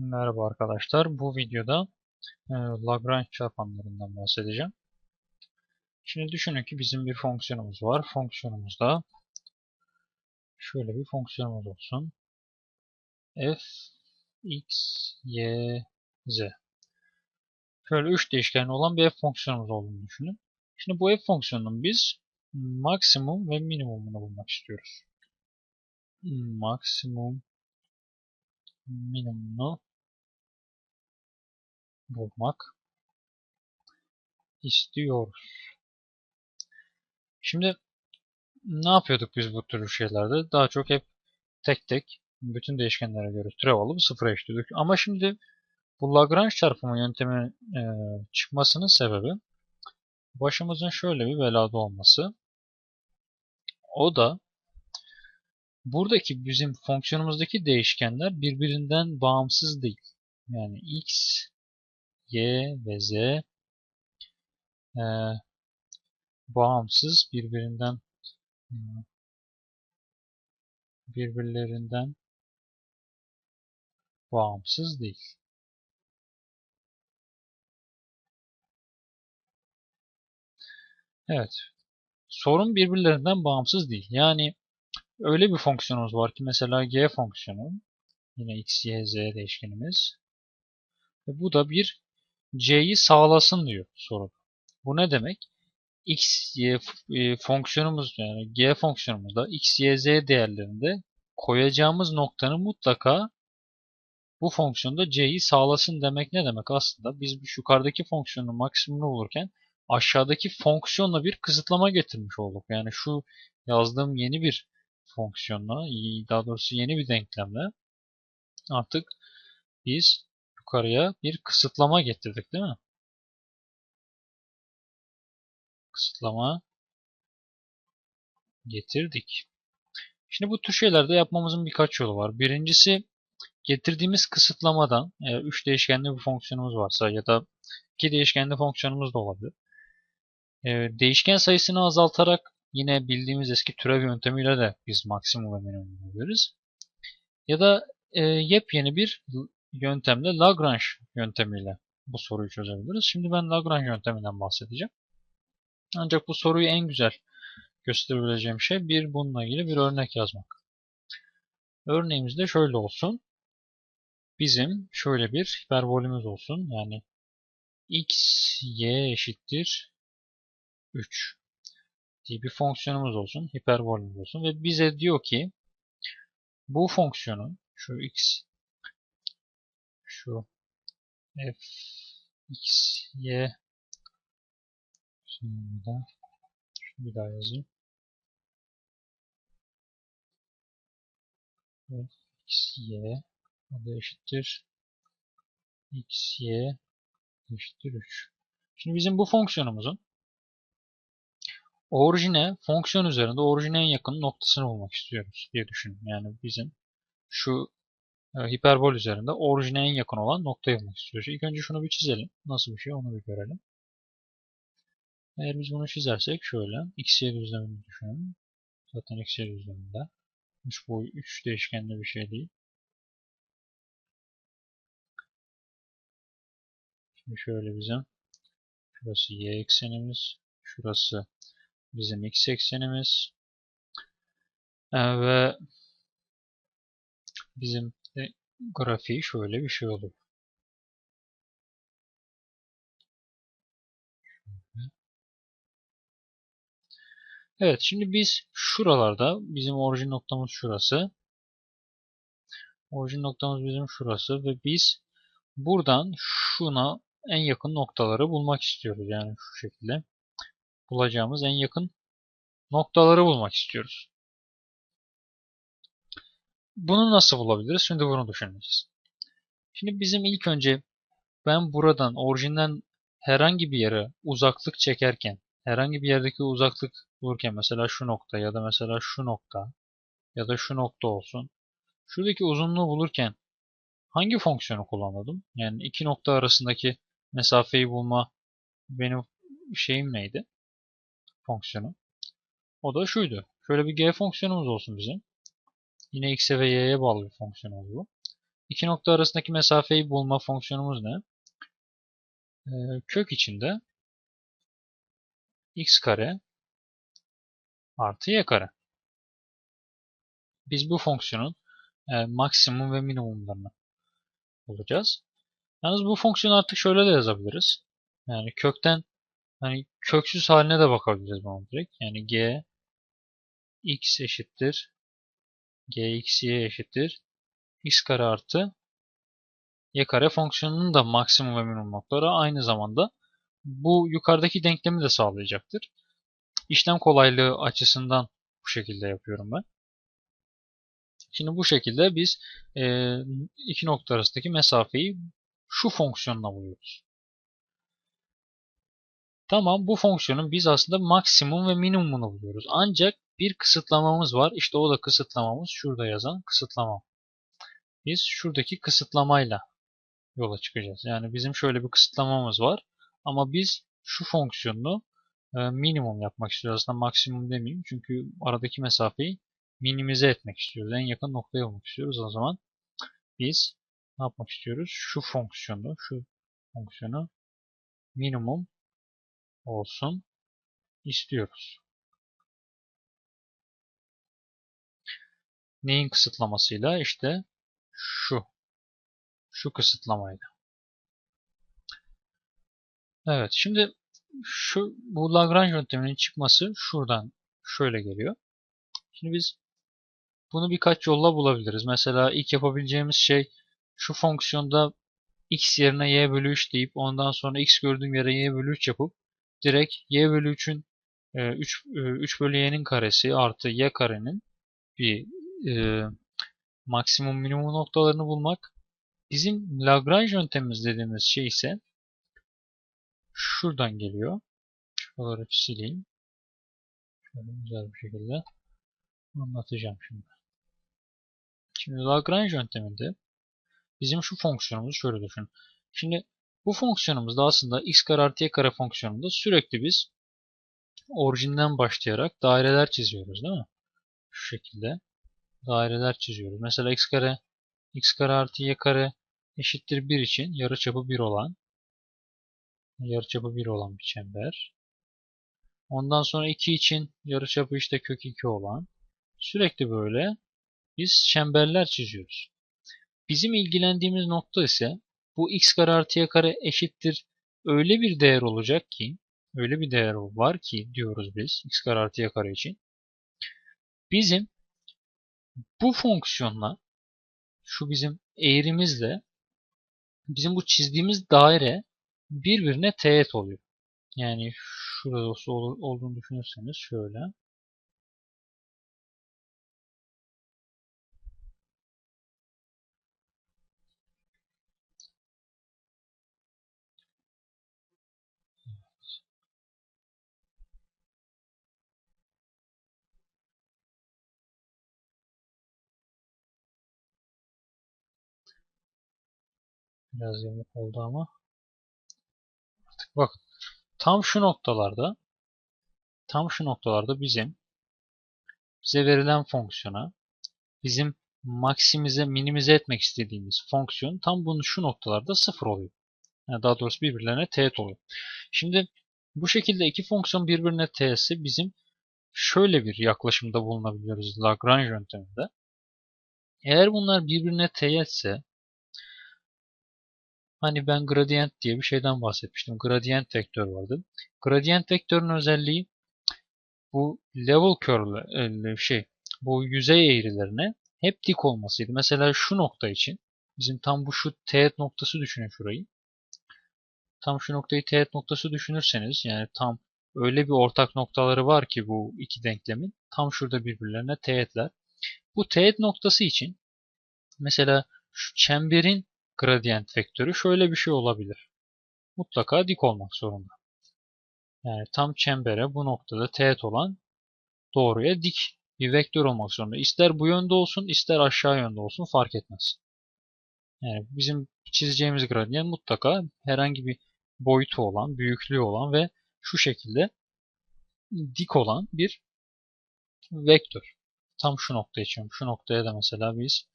Merhaba arkadaşlar. Bu videoda e, Lagrange çarpanlarından bahsedeceğim. Şimdi düşünün ki bizim bir fonksiyonumuz var. Fonksiyonumuzda şöyle bir fonksiyonumuz olsun. f, x, y, z. Şöyle üç değişkenli olan bir f fonksiyonumuz olduğunu düşünün. Şimdi bu f fonksiyonunun biz maksimum ve minimumunu bulmak istiyoruz. Maksimum minimumunu bulmak istiyoruz. Şimdi ne yapıyorduk biz bu tür şeylerde? Daha çok hep tek tek bütün değişkenlere göre türev alıp sıfıra eşliyorduk. Ama şimdi bu Lagrange çarpımı yöntemi e, çıkmasının sebebi başımızın şöyle bir belada olması. O da buradaki bizim fonksiyonumuzdaki değişkenler birbirinden bağımsız değil. Yani x, y ve z e, bağımsız birbirinden birbirlerinden bağımsız değil. Evet. Sorun birbirlerinden bağımsız değil. Yani öyle bir fonksiyonumuz var ki mesela g fonksiyonu yine x, y, z değişkenimiz. Ve bu da bir c'yi sağlasın diyor soru. Bu ne demek? x, y e, fonksiyonumuz yani g fonksiyonumuzda x, y, z değerlerinde koyacağımız noktanın mutlaka bu fonksiyonda c'yi sağlasın demek ne demek aslında? Biz yukarıdaki fonksiyonun maksimumunu bulurken aşağıdaki fonksiyonla bir kısıtlama getirmiş olduk. Yani şu yazdığım yeni bir fonksiyonla, daha doğrusu yeni bir denklemle artık biz yukarıya bir kısıtlama getirdik değil mi? Kısıtlama getirdik. Şimdi bu tür şeylerde yapmamızın birkaç yolu var. Birincisi getirdiğimiz kısıtlamadan eğer 3 değişkenli bir fonksiyonumuz varsa ya da 2 değişkenli fonksiyonumuz da olabilir. E, değişken sayısını azaltarak yine bildiğimiz eski türev yöntemiyle de biz maksimum ve minimum bulabiliriz. Ya da e, yepyeni bir yöntemle Lagrange yöntemiyle bu soruyu çözebiliriz. Şimdi ben Lagrange yönteminden bahsedeceğim. Ancak bu soruyu en güzel gösterebileceğim şey bir bununla ilgili bir örnek yazmak. Örneğimiz de şöyle olsun. Bizim şöyle bir hiperbolümüz olsun. Yani x, y eşittir 3 diye bir fonksiyonumuz olsun. Hiperbolümüz olsun. Ve bize diyor ki bu fonksiyonun şu x şu f x y şimdi da şunu bir daha yazayım. f x y adı eşittir x y eşittir 3. Şimdi bizim bu fonksiyonumuzun orijine fonksiyon üzerinde orijine en yakın noktasını bulmak istiyoruz diye düşünün. Yani bizim şu hiperbol üzerinde orijine en yakın olan noktayı bulmak istiyoruz. İlk önce şunu bir çizelim. Nasıl bir şey onu bir görelim. Eğer biz bunu çizersek şöyle x y düzlemini düşünün. Zaten x y düzleminde. Hiç bu 3 değişkenli bir şey değil. Şimdi şöyle bizim şurası y eksenimiz, şurası bizim x eksenimiz ee, ve bizim grafiği şöyle bir şey olur. Evet şimdi biz şuralarda bizim orijin noktamız şurası. Orijin noktamız bizim şurası ve biz buradan şuna en yakın noktaları bulmak istiyoruz. Yani şu şekilde bulacağımız en yakın noktaları bulmak istiyoruz. Bunu nasıl bulabiliriz? Şimdi bunu düşüneceğiz. Şimdi bizim ilk önce ben buradan orijinden herhangi bir yere uzaklık çekerken herhangi bir yerdeki uzaklık bulurken mesela şu nokta ya da mesela şu nokta ya da şu nokta olsun. Şuradaki uzunluğu bulurken hangi fonksiyonu kullanmadım? Yani iki nokta arasındaki mesafeyi bulma benim şeyim neydi? Fonksiyonu. O da şuydu. Şöyle bir g fonksiyonumuz olsun bizim. Yine x'e ve y'ye bağlı bir fonksiyonumuz bu. iki nokta arasındaki mesafeyi bulma fonksiyonumuz ne? Ee, kök içinde x kare artı y kare. Biz bu fonksiyonun e, maksimum ve minimumlarını bulacağız. Yalnız bu fonksiyonu artık şöyle de yazabiliriz. Yani kökten hani köksüz haline de bakabiliriz bunu direkt. Yani g x eşittir g x y eşittir x kare artı y kare fonksiyonunun da maksimum ve minimum noktaları aynı zamanda bu yukarıdaki denklemi de sağlayacaktır. İşlem kolaylığı açısından bu şekilde yapıyorum ben. Şimdi bu şekilde biz e, iki nokta arasındaki mesafeyi şu fonksiyonla buluyoruz. Tamam bu fonksiyonun biz aslında maksimum ve minimumunu buluyoruz. Ancak bir kısıtlamamız var. İşte o da kısıtlamamız şurada yazan kısıtlama. Biz şuradaki kısıtlamayla yola çıkacağız. Yani bizim şöyle bir kısıtlamamız var. Ama biz şu fonksiyonu e, minimum yapmak istiyoruz. Aslında maksimum demeyeyim. Çünkü aradaki mesafeyi minimize etmek istiyoruz. En yakın noktaya olmak istiyoruz. O zaman biz ne yapmak istiyoruz? Şu fonksiyonu, şu fonksiyonu minimum olsun istiyoruz. Neyin kısıtlamasıyla? İşte şu. Şu kısıtlamayla. Evet, şimdi şu bu Lagrange yönteminin çıkması şuradan şöyle geliyor. Şimdi biz bunu birkaç yolla bulabiliriz. Mesela ilk yapabileceğimiz şey şu fonksiyonda x yerine y bölü 3 deyip ondan sonra x gördüğüm yere y bölü 3 yapıp direkt y bölü 3'ün 3, 3 bölü y'nin karesi artı y karenin bir e, maksimum minimum noktalarını bulmak. Bizim Lagrange yöntemimiz dediğimiz şey ise şuradan geliyor. Şuraları sileyim. Şöyle güzel bir şekilde anlatacağım şimdi. Şimdi Lagrange yönteminde bizim şu fonksiyonumuzu şöyle düşün. Şimdi bu fonksiyonumuzda aslında x kare artı y kare fonksiyonunda sürekli biz orijinden başlayarak daireler çiziyoruz değil mi? Şu şekilde daireler çiziyoruz. Mesela x kare x kare artı y kare eşittir 1 için yarıçapı 1 olan yarıçapı 1 olan bir çember. Ondan sonra 2 için yarıçapı işte kök 2 olan sürekli böyle biz çemberler çiziyoruz. Bizim ilgilendiğimiz nokta ise bu x kare artı y kare eşittir öyle bir değer olacak ki öyle bir değer var ki diyoruz biz x kare artı y kare için. Bizim bu fonksiyonla şu bizim eğrimizle bizim bu çizdiğimiz daire birbirine teğet oluyor. Yani şurada olduğunu düşünürseniz şöyle. Biraz yamuk oldu ama. Artık bak. Tam şu noktalarda tam şu noktalarda bizim bize verilen fonksiyona bizim maksimize, minimize etmek istediğimiz fonksiyon tam bunu şu noktalarda sıfır oluyor. Yani daha doğrusu birbirlerine teğet oluyor. Şimdi bu şekilde iki fonksiyon birbirine teğetse bizim şöyle bir yaklaşımda bulunabiliyoruz Lagrange yönteminde. Eğer bunlar birbirine teğetse Hani ben gradient diye bir şeyden bahsetmiştim. Gradient vektör vardı. Gradient vektörün özelliği bu level curve şey bu yüzey eğrilerine hep dik olmasıydı. Mesela şu nokta için bizim tam bu şu teğet noktası düşünün şurayı. Tam şu noktayı teğet noktası düşünürseniz yani tam öyle bir ortak noktaları var ki bu iki denklemin tam şurada birbirlerine teğetler. Bu teğet noktası için mesela şu çemberin gradient vektörü şöyle bir şey olabilir. Mutlaka dik olmak zorunda. Yani tam çembere bu noktada teğet olan doğruya dik bir vektör olmak zorunda. İster bu yönde olsun ister aşağı yönde olsun fark etmez. Yani bizim çizeceğimiz gradient mutlaka herhangi bir boyutu olan, büyüklüğü olan ve şu şekilde dik olan bir vektör. Tam şu nokta için. Şu noktaya da mesela biz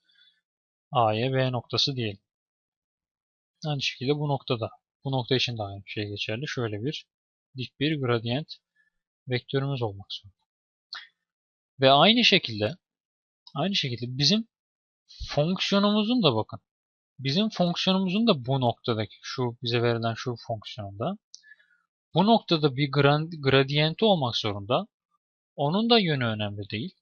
A'ya B noktası diyelim. Aynı şekilde bu noktada. Bu nokta için de aynı şey geçerli. Şöyle bir dik bir gradient vektörümüz olmak zorunda. Ve aynı şekilde aynı şekilde bizim fonksiyonumuzun da bakın. Bizim fonksiyonumuzun da bu noktadaki şu bize verilen şu fonksiyonda bu noktada bir gradiyenti olmak zorunda. Onun da yönü önemli değil.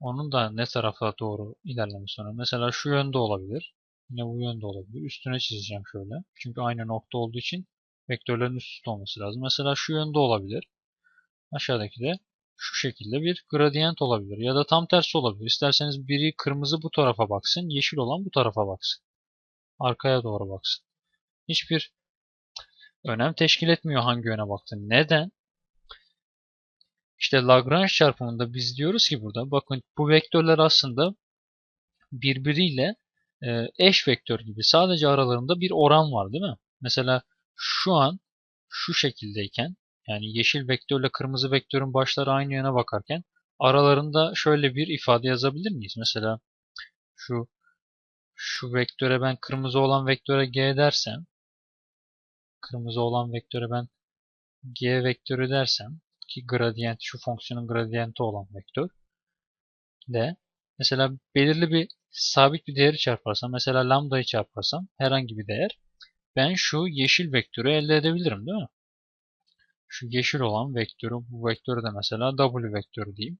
Onun da ne tarafa doğru ilerlemesi önemli. Mesela şu yönde olabilir. Yine bu yönde olabilir. Üstüne çizeceğim şöyle. Çünkü aynı nokta olduğu için vektörlerin üst üste olması lazım. Mesela şu yönde olabilir. Aşağıdaki de şu şekilde bir gradient olabilir. Ya da tam tersi olabilir. İsterseniz biri kırmızı bu tarafa baksın, yeşil olan bu tarafa baksın. Arkaya doğru baksın. Hiçbir önem teşkil etmiyor hangi yöne baktın. Neden? İşte Lagrange çarpımında biz diyoruz ki burada bakın bu vektörler aslında birbiriyle eş vektör gibi. Sadece aralarında bir oran var değil mi? Mesela şu an şu şekildeyken yani yeşil vektörle kırmızı vektörün başları aynı yöne bakarken aralarında şöyle bir ifade yazabilir miyiz? Mesela şu şu vektöre ben kırmızı olan vektöre g dersem kırmızı olan vektöre ben g vektörü dersem ki gradient şu fonksiyonun gradiyenti olan vektör de mesela belirli bir sabit bir değeri çarparsam mesela lambdayı çarparsam herhangi bir değer ben şu yeşil vektörü elde edebilirim değil mi? Şu yeşil olan vektörü bu vektörü de mesela w vektörü diyeyim.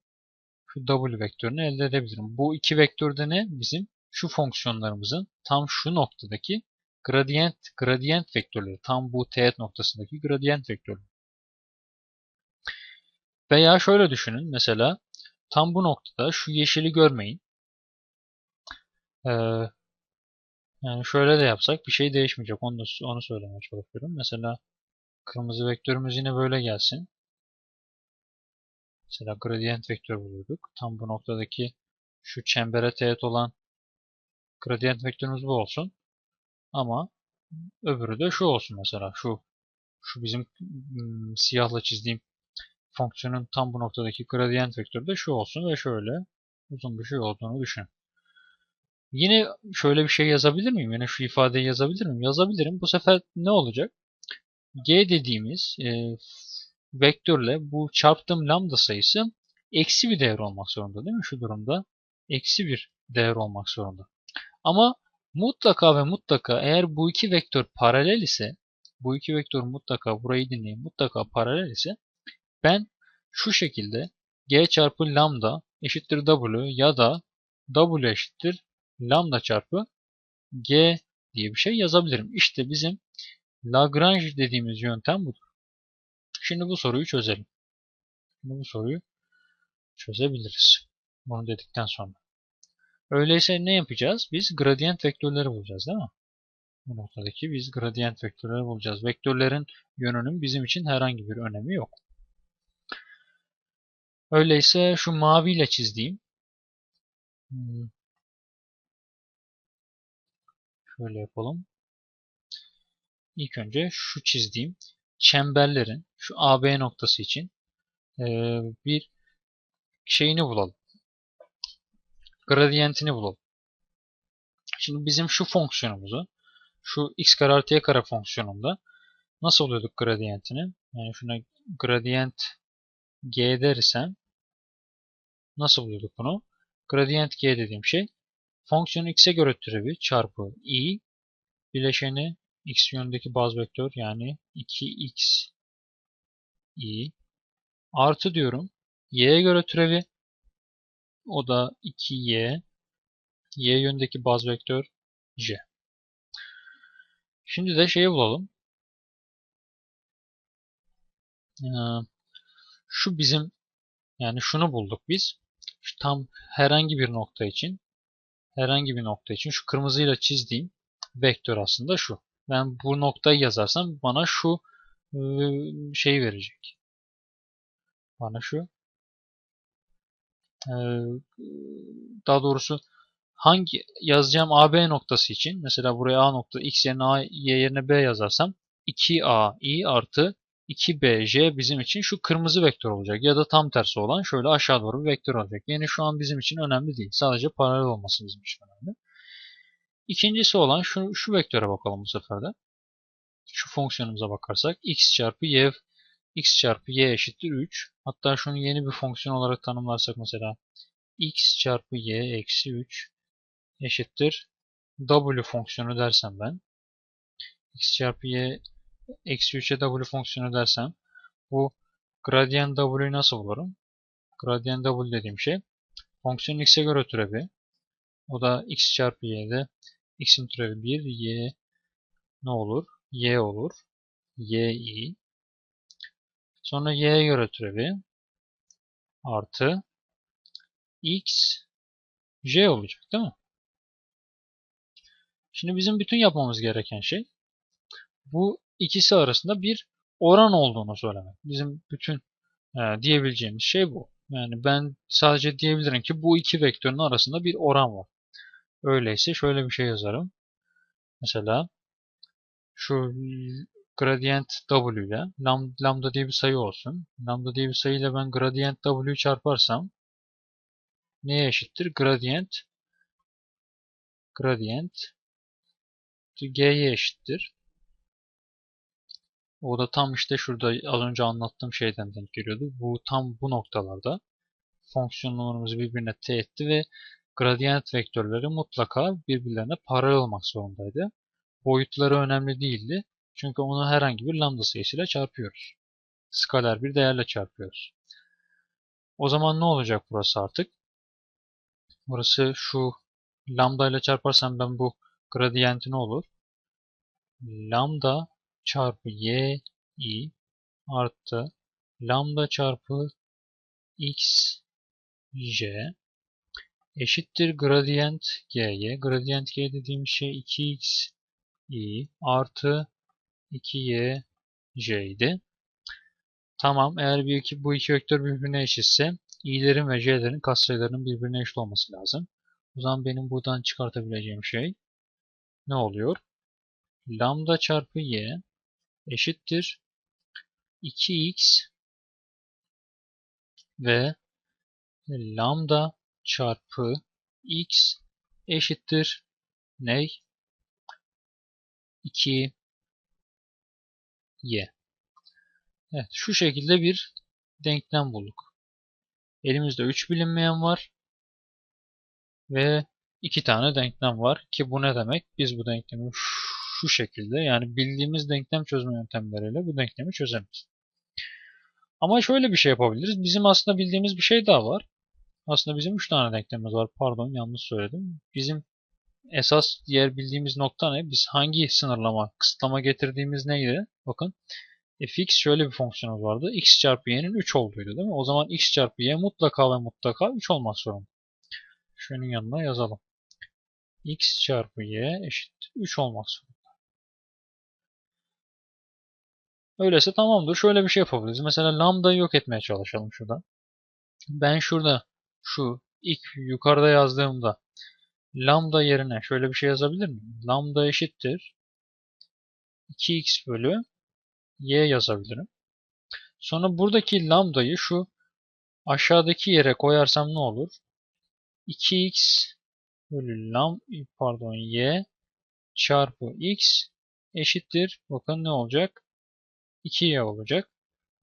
Şu w vektörünü elde edebilirim. Bu iki vektörde ne? Bizim şu fonksiyonlarımızın tam şu noktadaki gradient gradient vektörleri. Tam bu teğet noktasındaki gradient vektörleri. Veya şöyle düşünün mesela tam bu noktada şu yeşili görmeyin. Ee, yani şöyle de yapsak bir şey değişmeyecek. Onu, da, onu söylemeye çalışıyorum. Mesela kırmızı vektörümüz yine böyle gelsin. Mesela gradient vektör buluyorduk. Tam bu noktadaki şu çembere teğet olan gradient vektörümüz bu olsun. Ama öbürü de şu olsun mesela. Şu şu bizim ım, siyahla çizdiğim fonksiyonun tam bu noktadaki gradient vektörü de şu olsun ve şöyle uzun bir şey olduğunu düşünün. Yine şöyle bir şey yazabilir miyim? Yine şu ifadeyi yazabilir miyim? Yazabilirim. Bu sefer ne olacak? G dediğimiz e, vektörle bu çarptığım lambda sayısı eksi bir değer olmak zorunda değil mi? Şu durumda eksi bir değer olmak zorunda. Ama mutlaka ve mutlaka eğer bu iki vektör paralel ise bu iki vektör mutlaka burayı dinleyin mutlaka paralel ise ben şu şekilde g çarpı lambda eşittir w ya da w eşittir lambda çarpı g diye bir şey yazabilirim. İşte bizim Lagrange dediğimiz yöntem budur. Şimdi bu soruyu çözelim. Şimdi bu soruyu çözebiliriz. Bunu dedikten sonra. Öyleyse ne yapacağız? Biz gradient vektörleri bulacağız değil mi? Bu noktadaki biz gradient vektörleri bulacağız. Vektörlerin yönünün bizim için herhangi bir önemi yok. Öyleyse şu maviyle çizdiğim hmm, şöyle yapalım. İlk önce şu çizdiğim çemberlerin şu AB noktası için e, bir şeyini bulalım. Gradiyentini bulalım. Şimdi bizim şu fonksiyonumuzu şu x kare artı y kare fonksiyonunda nasıl buluyorduk gradiyentini? Yani şuna gradient g dersem nasıl buluyorduk bunu? Gradient g dediğim şey fonksiyonun x'e göre türevi çarpı i bileşeni x yönündeki baz vektör yani 2x i artı diyorum y'ye göre türevi o da 2y y yönündeki baz vektör j. Şimdi de şeyi bulalım. Ee, şu bizim yani şunu bulduk biz. Şu tam herhangi bir nokta için herhangi bir nokta için şu kırmızıyla çizdiğim vektör aslında şu ben bu noktayı yazarsam bana şu e, şey verecek. Bana şu e, daha doğrusu hangi yazacağım AB noktası için mesela buraya A nokta X yerine A, Y yerine B yazarsam 2A i artı 2BJ bizim için şu kırmızı vektör olacak. Ya da tam tersi olan şöyle aşağı doğru bir vektör olacak. Yani şu an bizim için önemli değil. Sadece paralel olması bizim için önemli. İkincisi olan şu, şu vektöre bakalım bu sefer de. Şu fonksiyonumuza bakarsak x çarpı y x çarpı y eşittir 3. Hatta şunu yeni bir fonksiyon olarak tanımlarsak mesela x çarpı y eksi 3 eşittir w fonksiyonu dersem ben x çarpı y eksi 3'e w fonksiyonu dersem bu gradient w'yu nasıl bulurum? Gradient w dediğim şey fonksiyon x'e göre türevi. O da x çarpı y'de x'in türevi 1, y ne olur? y olur. y i. Sonra y'ye göre türevi artı x j olacak değil mi? Şimdi bizim bütün yapmamız gereken şey bu ikisi arasında bir oran olduğunu söylemek. Bizim bütün e, diyebileceğimiz şey bu. Yani ben sadece diyebilirim ki bu iki vektörün arasında bir oran var. Öyleyse şöyle bir şey yazarım. Mesela şu gradient w ile lambda diye bir sayı olsun. Lambda diye bir sayı ile ben gradient w'yu çarparsam neye eşittir? Gradient gradient g'ye eşittir. O da tam işte şurada az önce anlattığım şeyden denk geliyordu. Bu tam bu noktalarda fonksiyonlarımızı birbirine teğetti ve gradient vektörleri mutlaka birbirlerine paralel olmak zorundaydı. Boyutları önemli değildi. Çünkü onu herhangi bir lambda sayısıyla çarpıyoruz. Skaler bir değerle çarpıyoruz. O zaman ne olacak burası artık? Burası şu lambda ile çarparsam ben bu gradiyenti ne olur? Lambda çarpı y i artı lambda çarpı x j eşittir gradient g'ye. Gradient g dediğim şey 2x i artı 2y j idi. Tamam eğer bir iki, bu iki vektör birbirine eşitse i'lerin ve j'lerin katsayılarının birbirine eşit olması lazım. O zaman benim buradan çıkartabileceğim şey ne oluyor? Lambda çarpı y eşittir 2x ve lambda çarpı x eşittir ney? 2 y. Evet şu şekilde bir denklem bulduk. Elimizde 3 bilinmeyen var ve 2 tane denklem var ki bu ne demek? Biz bu denklemi şu şekilde yani bildiğimiz denklem çözme yöntemleriyle bu denklemi çözemeyiz. Ama şöyle bir şey yapabiliriz. Bizim aslında bildiğimiz bir şey daha var. Aslında bizim 3 tane denklemimiz var. Pardon yanlış söyledim. Bizim esas diğer bildiğimiz nokta ne? Biz hangi sınırlama, kısıtlama getirdiğimiz neydi? Bakın fx şöyle bir fonksiyonumuz vardı. x çarpı y'nin 3 olduğuydu değil mi? O zaman x çarpı y mutlaka ve mutlaka 3 olmak zorunda. Şunun yanına yazalım. x çarpı y eşit 3 olmak zorunda. Öyleyse tamamdır. Şöyle bir şey yapabiliriz. Mesela lambda'yı yok etmeye çalışalım şurada. Ben şurada şu ilk yukarıda yazdığımda lambda yerine şöyle bir şey yazabilir miyim? Lambda eşittir 2x bölü y yazabilirim. Sonra buradaki lambdayı şu aşağıdaki yere koyarsam ne olur? 2x bölü lam pardon y çarpı x eşittir. Bakın ne olacak? 2y olacak.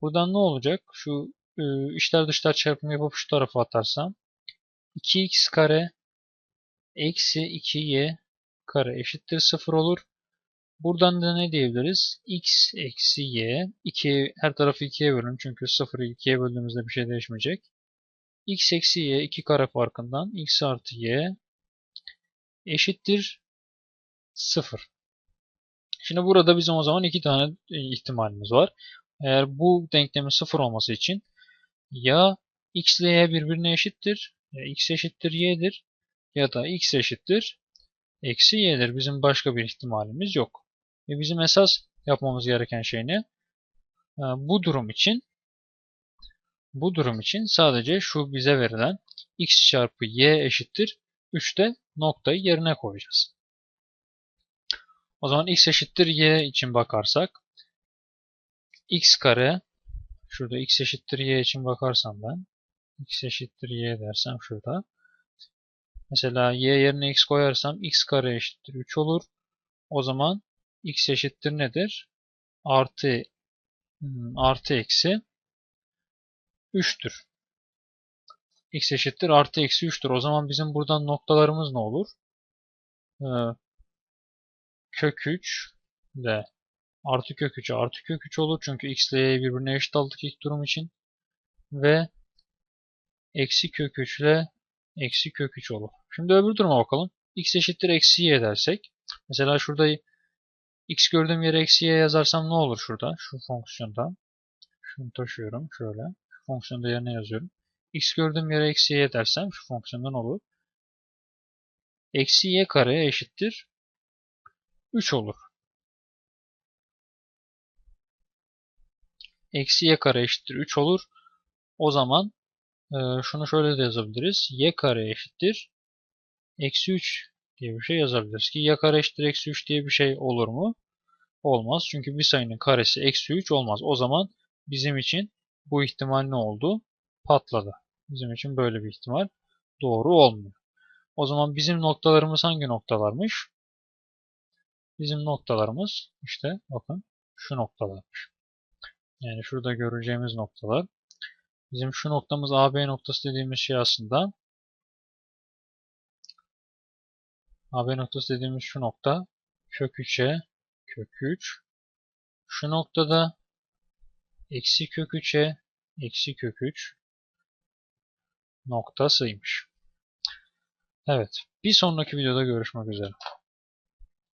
Buradan ne olacak? Şu e, içler dışlar çarpımı yapıp şu tarafa atarsam 2x kare eksi 2y kare eşittir 0 olur. Buradan da ne diyebiliriz? x eksi y. 2, her tarafı 2'ye bölün çünkü 0'ı 2'ye böldüğümüzde bir şey değişmeyecek. x eksi y 2 kare farkından x artı y eşittir 0. Şimdi burada bizim o zaman iki tane e, ihtimalimiz var. Eğer bu denklemin 0 olması için ya x ile y birbirine eşittir, ya x eşittir y'dir ya da x eşittir eksi y'dir. Bizim başka bir ihtimalimiz yok. Ve bizim esas yapmamız gereken şey ne? E, bu durum için bu durum için sadece şu bize verilen x çarpı y eşittir 3'te noktayı yerine koyacağız. O zaman x eşittir y için bakarsak x kare şurada x eşittir y için bakarsam ben x eşittir y dersem şurada Mesela y yerine x koyarsam x kare eşittir 3 olur. O zaman x eşittir nedir? Artı hmm, artı eksi 3'tür. x eşittir artı eksi 3'tür. O zaman bizim buradan noktalarımız ne olur? Kök 3 ile artı kök 3'e artı kök 3 olur. Çünkü x ile y'yi birbirine eşit aldık ilk durum için. Ve eksi kök 3 ile eksi kök 3 olur. Şimdi öbür duruma bakalım. x eşittir eksi y dersek. Mesela şurada x gördüğüm yere eksi y yazarsam ne olur şurada? Şu fonksiyonda. Şunu taşıyorum şöyle. Şu fonksiyonda yerine yazıyorum. x gördüğüm yere eksi y dersem şu fonksiyondan olur. Eksi y kare eşittir 3 olur. Eksi y kare eşittir 3 olur. O zaman e, şunu şöyle de yazabiliriz. y kare eşittir eksi 3 diye bir şey yazabiliriz ki y kare eşittir eksi 3 diye bir şey olur mu? Olmaz. Çünkü bir sayının karesi eksi 3 olmaz. O zaman bizim için bu ihtimal ne oldu? Patladı. Bizim için böyle bir ihtimal doğru olmuyor. O zaman bizim noktalarımız hangi noktalarmış? Bizim noktalarımız işte bakın şu noktalarmış. Yani şurada göreceğimiz noktalar. Bizim şu noktamız AB noktası dediğimiz şey aslında AB noktası dediğimiz şu nokta kök 3'e kök 3. Şu noktada eksi kök 3'e eksi kök 3 noktasıymış. Evet. Bir sonraki videoda görüşmek üzere.